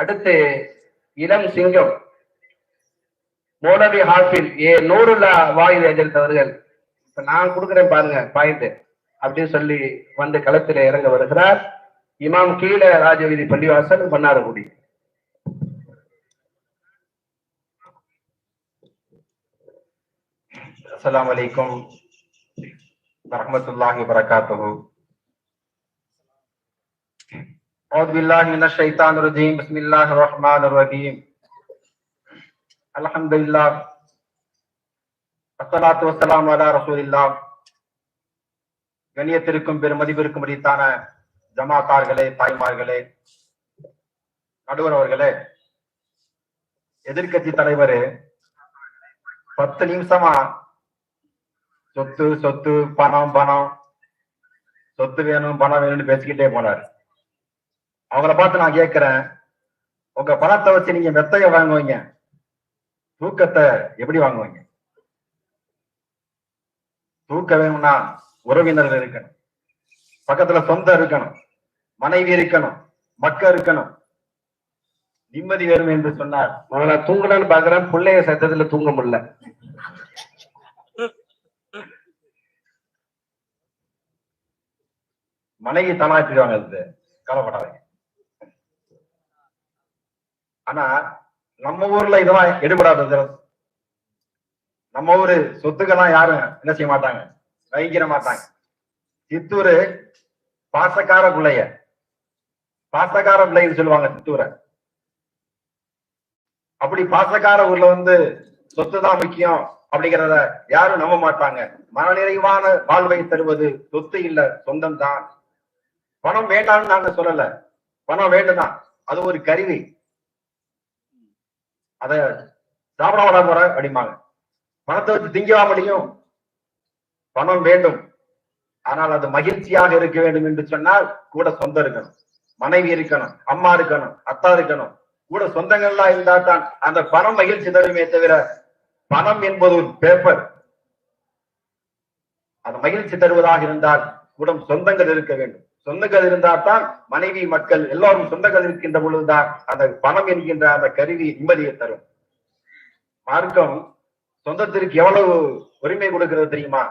அடுத்து இளம் சிங்கம். மோலவி ஹாஃபில் ஏ நூறுல வாயில் எதிர்த்தவர்கள் இப்ப நான் கொடுக்குறேன் பாருங்க பாயிண்ட் அப்படின்னு சொல்லி வந்து களத்தில் இறங்க வருகிறார். இமாம் கீழ ராஜவீதி பள்ளிவாசல் மன்னார்குடி. அஸ்லாம் அலைக்கும். வரமத்துல்லாஹி வபரகாத்துஹு. أعوذ بالله من الشيطان الرجيم بسم الله الرحمن الرحيم الحمد لله الصلاة والسلام على رسول الله கண்ணியத்திற்கும் பெருமதிப்பிற்கும் உரித்தான ஜமாத்தார்களே தாய்மார்களே நடுவர் அவர்களே எதிர்க்கட்சி தலைவர் பத்து நிமிஷமா சொத்து சொத்து பணம் பணம் சொத்து வேணும் பணம் வேணும்னு பேசிக்கிட்டே போனார் அவங்கள பார்த்து நான் கேட்கிறேன் உங்க பணத்தை வச்சு நீங்க மெத்தைய வாங்குவீங்க. தூக்கத்தை எப்படி வாங்குவீங்க? தூக்க வேணும்னா உறவினர்கள் இருக்கணும். பக்கத்துல சொந்தம் இருக்கணும். மனைவி இருக்கணும். மக்கள் இருக்கணும். நிம்மதி வேணும் என்று சொன்னார். அவங்கள தூங்கலான்னு பாக்குறேன். பிள்ளைய சத்தத்துல தூங்க முடியல. மனைவி தனாச்சிடுவாங்க அது கவலைப்படாதீங்க. ஆனா நம்ம ஊர்ல இதெல்லாம் எடுபடாதது நம்ம ஊரு சொத்துக்கெல்லாம் யாரும் என்ன செய்ய மாட்டாங்க? வைக்கிற மாட்டாங்க. சித்தூரு பாசக்கார பிள்ளைய. பாசக்கார பிள்ளைன்னு சொல்லுவாங்க சித்தூரை. அப்படி பாசக்கார ஊர்ல வந்து சொத்து தான் முக்கியம் அப்படிங்கிறத யாரும் நம்ப மாட்டாங்க. மனநிறைவான வாழ்வை தருவது சொத்து இல்ல சொந்தம் தான் பணம் வேண்டாம்னு நாங்க சொல்லல. பணம் வேண்டுதான் அது ஒரு கருவி. அத சாப்பிட விட போற அப்படிம்பாங்க. பணத்தை வச்சு திங்கவா முடியும்? பணம் வேண்டும். ஆனால் அது மகிழ்ச்சியாக இருக்க வேண்டும் என்று சொன்னால் கூட சொந்தம் இருக்கணும். மனைவி இருக்கணும் அம்மா இருக்கணும் அத்தா இருக்கணும். கூட சொந்தங்கள்லாம் இருந்தா தான் அந்த பணம் மகிழ்ச்சி தருமே தவிர பணம் என்பது ஒரு பேப்பர் அது மகிழ்ச்சி தருவதாக இருந்தால் கூட சொந்தங்கள் இருக்க வேண்டும். சொந்த இருந்தால் தான் மனைவி மக்கள் எல்லாரும் சொந்த கதிர் இருக்கின்ற பொழுதுதான் அந்த பணம் என்கின்ற அந்த கருவி நிம்மதியை தரும். மார்க்கம் சொந்தத்திற்கு எவ்வளவு உரிமை கொடுக்கிறது தெரியுமா?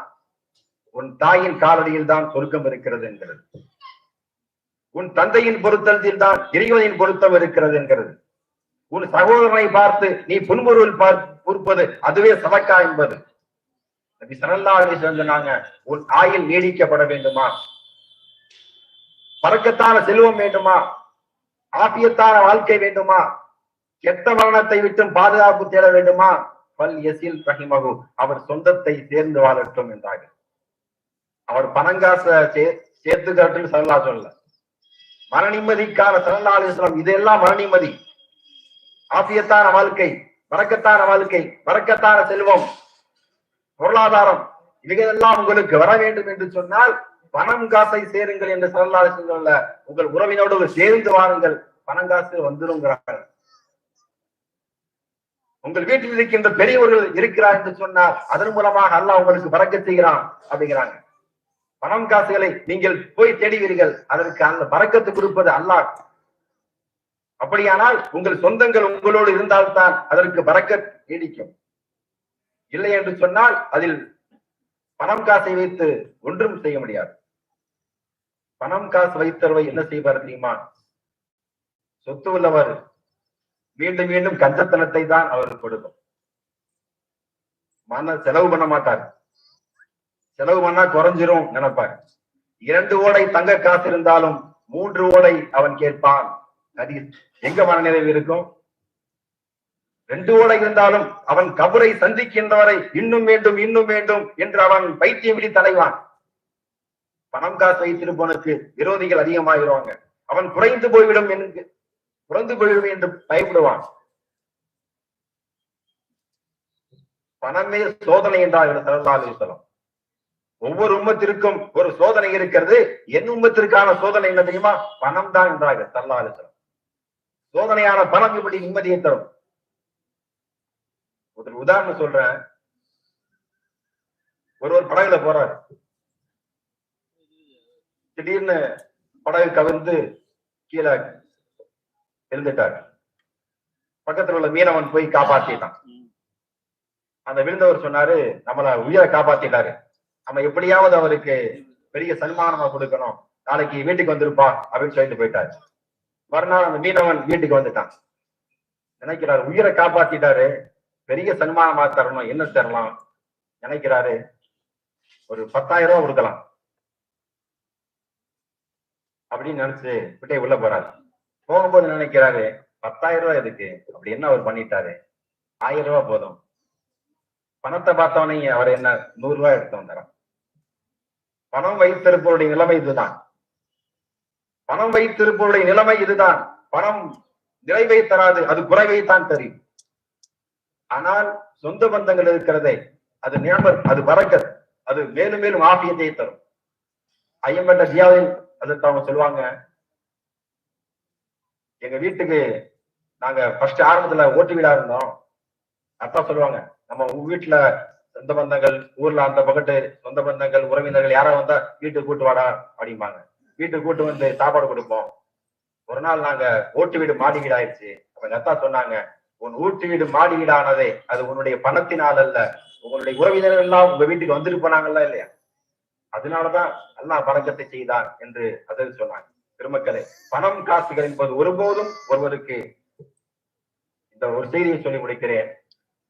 உன் தாயின் காலடியில் தான் சொருக்கம் இருக்கிறது என்கிறது. உன் தந்தையின் பொருத்தத்தில் தான் இறைவனின் பொருத்தம் இருக்கிறது என்கிறது. உன் சகோதரனை பார்த்து நீ புன்முறுவல் பார்ப்பது அதுவே சதக்கா என்பது. நபி ஸல்லல்லாஹு சொன்னாங்க உன் ஆயில் நீடிக்கப்பட வேண்டுமா? பறக்கத்தான செல்வம் வேண்டுமா? ஆபியத்தான வாழ்க்கை வேண்டுமா? கெட்ட மரணத்தை விட்டும் பாதுகாப்பு தேட வேண்டுமா? பல் எசில் ரஹிமகு அவர் சொந்தத்தை சேர்ந்து வாழட்டும் என்றார்கள். அவர் பணங்காச சேர்த்து காட்டுன்னு சல்லா சொல்லல. மன நிம்மதிக்கான அலிஸ்லாம் இதெல்லாம் மன ஆபியத்தான வாழ்க்கை வரக்கத்தான வாழ்க்கை வரக்கத்தான செல்வம் பொருளாதாரம் இவைகளெல்லாம் உங்களுக்கு வர வேண்டும் என்று சொன்னால் பணம் காசை சேருங்கள் என்று சல்லல்லாஹு அலைஹி சொல்லல உங்கள் உறவினோடு சேர்ந்து வாருங்கள் பணம் காசு வந்துருங்கிறார்கள் உங்கள் வீட்டில் இருக்கின்ற பெரியவர்கள் இருக்கிறார் என்று சொன்னால் அதன் மூலமாக அல்லாஹ் உங்களுக்கு பறக்க செய்கிறான் அப்படிங்கிறாங்க. பணம் காசுகளை நீங்கள் போய் தேடுவீர்கள் அதற்கு அந்த பறக்கத்து கொடுப்பது அல்லாஹ். அப்படியானால் உங்கள் சொந்தங்கள் உங்களோடு இருந்தால்தான் அதற்கு பறக்க நீடிக்கும். இல்லை என்று சொன்னால் அதில் பணம் காசை வைத்து ஒன்றும் செய்ய முடியாது. பணம் காசு வைத்தவர் என்ன செய்வார் தெரியுமா? சொத்து உள்ளவர் மீண்டும் மீண்டும் கஞ்சத்தனத்தை தான் அவர் கொடுக்கும். மன செலவு பண்ண மாட்டார். செலவு பண்ணா குறைஞ்சிரும் நினைப்பார். இரண்டு ஓடை தங்க காசு இருந்தாலும் மூன்று ஓடை அவன் கேட்பான். எங்க மனநிறைவு இருக்கும்? ரெண்டு ஓட இருந்தாலும் அவன் கபரை சந்திக்கின்றவரை இன்னும் வேண்டும் இன்னும் வேண்டும் என்று அவன் பைத்தியம் விழி தலைவான். பணம் காசு வைத்திருப்பவனுக்கு விரோதிகள் அதிகமாகிடுவாங்க. அவன் குறைந்து போய்விடும் என்று குறைந்து போய்விடும் என்று பயப்படுவான். பணமே சோதனை என்றார்கள் சரதாலேஸ்வரம் ஒவ்வொரு உம்மத்திற்கும் ஒரு சோதனை இருக்கிறது. என் உம்மத்திற்கான சோதனை என்ன தெரியுமா? பணம் தான் என்றார்கள் சரதாலேஸ்வரம் சோதனையான பணம் இப்படி நிம்மதியை தரும். ஒரு உதாரணம் சொல்றேன். ஒருவர் படகுல போறாரு. திடீர்னு படகு கவிழ்ந்து கீழே எழுந்துட்டார் பக்கத்துல உள்ள மீனவன் போய் காப்பாத்திட்டான். அந்த விழுந்தவர் சொன்னாரு நம்மள உயிரை காப்பாத்திட்டாரு. நம்ம எப்படியாவது அவருக்கு பெரிய சன்மானமா கொடுக்கணும். நாளைக்கு வீட்டுக்கு வந்திருப்பா அப்படின்னு சொல்லிட்டு போயிட்டாரு. மறுநாள் அந்த மீனவன் வீட்டுக்கு வந்துட்டான். நினைக்கிறார் உயிரை காப்பாத்திட்டாரு. பெரிய சன்மானமா தரணும் என்ன தரலாம்? நினைக்கிறாரு. ஒரு பத்தாயிரம் ரூபாய் கொடுக்கலாம். அப்படின்னு நினைச்சு விட்டே உள்ள போறாரு. போகும்போது நினைக்கிறாரு? பத்தாயிரம் ரூபாய் எதுக்கு? அப்படி என்ன அவர் பண்ணிட்டாரு? ஆயிரம் ரூபாய் போதும். பணத்தை பார்த்தவனே அவர் என்ன நூறு ரூபாய் எடுத்து வந்தாராம். பணம் வைத்திருப்பவருடைய நிலைமை இதுதான். பணம் வைத்திருப்பவருடைய நிலைமை இதுதான். பணம் நிறைவை தராது அது குறைவை தான் தெரியும் ஆனால் சொந்த பந்தங்கள் இருக்கிறதே அது நியமர் அது வரக்கத் அது மேலும் மேலும் ஆபியத்தை தரும். ஐயம்பட்ட ஜியாவின் அதற்கு அவங்க சொல்லுவாங்க எங்க வீட்டுக்கு நாங்க ஃபர்ஸ்ட் ஆரம்பத்துல ஓட்டு வீடா இருந்தோம். அத்தா சொல்லுவாங்க நம்ம உங்க வீட்டுல சொந்த பந்தங்கள் ஊர்ல அந்த பக்கத்து சொந்த பந்தங்கள் உறவினர்கள் யாராவது வந்தா வீட்டுக்கு கூட்டு வாடா அப்படிம்பாங்க. வீட்டுக்கு கூட்டு வந்து சாப்பாடு கொடுப்போம். ஒரு நாள் நாங்க ஓட்டு வீடு மாடி வீடு ஆயிடுச்சு அப்ப எங்க அத்தா சொன்னாங்க உன் ஊட்டு வீடு மாடி வீடானதே அது உன்னுடைய பணத்தினால் அல்ல உங்களுடைய உறவினர்கள் எல்லாம் உங்க வீட்டுக்கு வந்துட்டு போனாங்கல்ல இல்லையா? அதனாலதான் அல்லாஹ் பறக்கத்தை செய்தான் என்று அதில் சொன்னாங்க பெருமக்களே பணம் காசுகள் என்பது ஒருபோதும் ஒருவருக்கு இந்த ஒரு செய்தியை சொல்லி முடிக்கிறேன்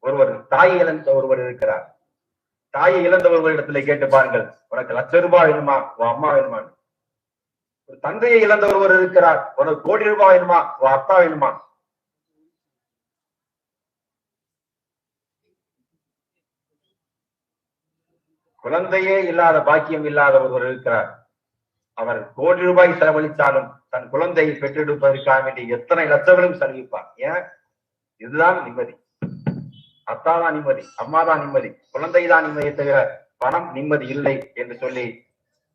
ஒருவர் தாயை இழந்த ஒருவர் இருக்கிறார். தாயை இழந்த ஒருவரிடத்துல கேட்டு பாருங்கள். உனக்கு லட்ச ரூபாய் வேணுமா? உன் அம்மா வேணுமா ஒரு தந்தையை இழந்த ஒருவர் இருக்கிறார். உனக்கு கோடி ரூபாய் வேணுமா? உன் அப்பா வேணுமா? குழந்தையே இல்லாத பாக்கியம் இல்லாத ஒருவர் இருக்கிறார். அவர் கோடி ரூபாய் செலவழித்தாலும் தன் குழந்தையை பெற்றெடுப்பதற்காக வேண்டிய எத்தனை லட்சங்களும் செலவிப்பார். ஏன்? இதுதான் நிம்மதி. அத்தா தான் நிம்மதி அம்மா தான் நிம்மதி குழந்தை தான் நிம்மதியை தவிர பணம் நிம்மதி இல்லை என்று சொல்லி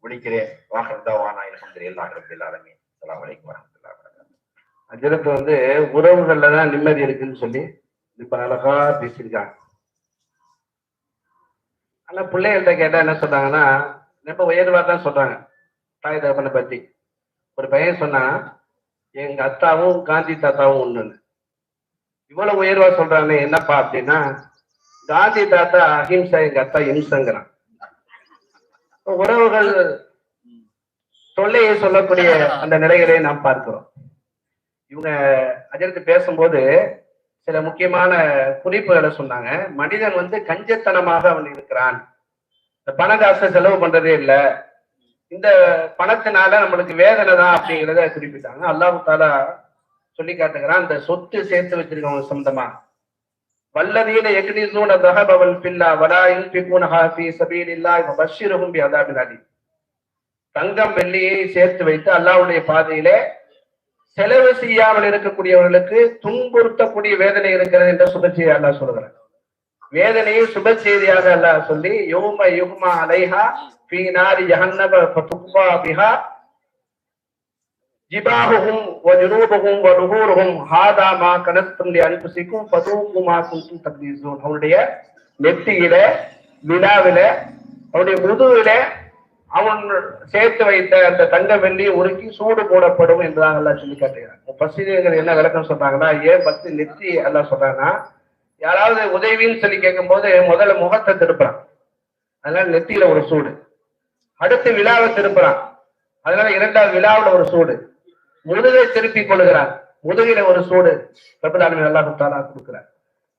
முடிக்கிறேன். வாகர்தாவானா அலமது எல்லா எல்லாருமே அலாம் வலைக்கும் வரமத்துல்லா அஜரத்து வந்து உறவுகள்ல தான் நிம்மதி இருக்குன்னு சொல்லி இப்ப அழகா பேசியிருக்காங்க. ஆனா பிள்ளைகள்கிட்ட கேட்டா என்ன சொல்றாங்கன்னா ரொம்ப உயர்வா தான் சொல்றாங்க தாய் தகப்பனை பத்தி. ஒரு பையன் சொன்னா எங்க அத்தாவும் காந்தி தாத்தாவும் ஒண்ணுன்னு. இவ்வளவு உயர்வா சொல்றானே என்னப்பா அப்படின்னா காந்தி தாத்தா அஹிம்சா எங்க அத்தா இம்சங்கிறான். உறவுகள் தொல்லையை சொல்லக்கூடிய அந்த நிலைகளை நாம் பார்க்கிறோம். இவங்க அஜரத்து பேசும்போது சில முக்கியமான குறிப்புகளை சொன்னாங்க. மனிதன் வந்து கஞ்சத்தனமாக அவன் இருக்கிறான். இந்த பணகாசை செலவு பண்றதே இல்லை. இந்த பணத்தினால நம்மளுக்கு வேதனை தான் அப்படிங்கிறத குறிப்பிட்டாங்க. அல்லாஹு தாலா சொல்லி காட்டுகிறான் அந்த சொத்து சேர்த்து வச்சிருக்கவங்க சொந்தமா வல்லதீன எக்னிசூன தஹபவல் பில்லா வலா யுன்ஃபிகூனஹா ஃபீ சபீலில்லாஹி ஃபபஷ்ஷிருஹும் பிஅதாபின் அலீம். தங்கம் வெள்ளியை சேர்த்து வைத்து அல்லாவுடைய பாதையிலே செலவு செய்யாமல் இருக்கக்கூடியவர்களுக்கு துன்புறுத்தக்கூடிய வேதனை இருக்கிறது என்ற சுப அல்லா சொல்கிறார் வேதனையை சுப செய்தியாக சொல்லி யோம யுக்மா அலைஹா ஃபீ நாரி ஜஹன்னப ஃபதுக்வா பிஹா ஜிபாஹும் வஜுனூபுஹும் வலுஹூருஹும் ஹாதா மா கனஸ்தும் லி அன்ஃபுசிக்கும் ஃபதூகு மா குன்தும் அவருடைய நெத்தியில விழாவில அவருடைய முதுகில அவன் சேர்த்து வைத்த அந்த தங்க வெள்ளி உருக்கி சூடு போடப்படும் என்றுதான் எல்லாம் சொல்லி காட்டுகிறாங்க பசிரியர்கள் என்ன விளக்கம் சொல்றாங்கன்னா ஏன் பத்து நெத்தி எல்லாம் சொல்றாங்கன்னா யாராவது உதவின்னு சொல்லி கேட்கும் போது முதல்ல முகத்தை திருப்புறான். அதனால நெத்தியில ஒரு சூடு. அடுத்து விழாவை திருப்புறான். அதனால இரண்டாவது விழாவில் ஒரு சூடு. முதுகை திருப்பி கொள்கிறான் முதுகில ஒரு சூடு. பிரபலாலுமே நல்லா கொடுத்தாலா கொடுக்கிறார்.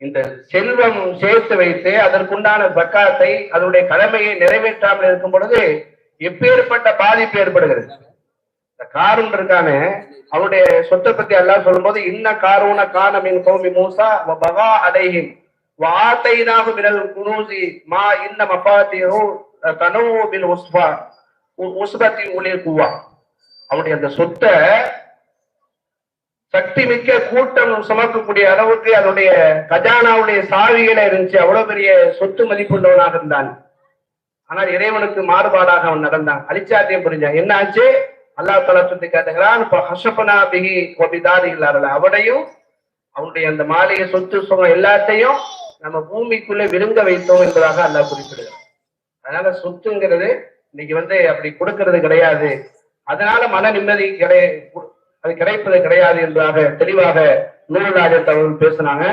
இந்த செல்வம் சேர்த்து வைத்து அதற்குண்டான பக்காத்தை அதனுடைய கடமையை நிறைவேற்றாமல் இருக்கும் பொழுது எப்பேற்பட்ட பாதிப்பு ஏற்படுகிறது? இந்த காரூன் இருக்கானே அவருடைய சொத்தை பத்தி எல்லாம் சொல்லும்போது இன்ன காரூன காணமின் கோமி மூசா பகா அலைஹிம் வார்த்தையினாக மினல் குனூசி மா இன்ன மபாத்தியோ தனோ பில் உஸ்பா உஸ்பத்தி உளிர் குவா. அவருடைய அந்த சொத்தை சக்தி மிக்க கூட்டம் சுமக்கக்கூடிய அளவுக்கு அதனுடைய கஜானாவுடைய சாவிகளை இருந்துச்சு. அவ்வளவு பெரிய சொத்து மதிப்புள்ளவனாக இருந்தான். ஆனால் இறைவனுக்கு மாறுபாடாக அவன் நடந்தான். அலிச்சாத்தியம் புரிஞ்சான் என்ன ஆச்சு அல்லா தலா சுத்தி காட்டுகிறான் இப்ப ஹஷபனா பிகி ஒபிதாரி இல்லாத அவனையும் அவனுடைய அந்த மாளிகை சொத்து சுகம் எல்லாத்தையும் நம்ம பூமிக்குள்ள விழுங்க வைத்தோம் என்பதாக அல்லாஹ் குறிப்பிடுகிறான். அதனால சொத்துங்கிறது இன்னைக்கு வந்து அப்படி கொடுக்கறது கிடையாது. அதனால மன நிம்மதி கிடை அது கிடைப்பது கிடையாது என்பதாக தெளிவாக நூலாஜர் தகவல் அவர்கள் பேசினாங்க.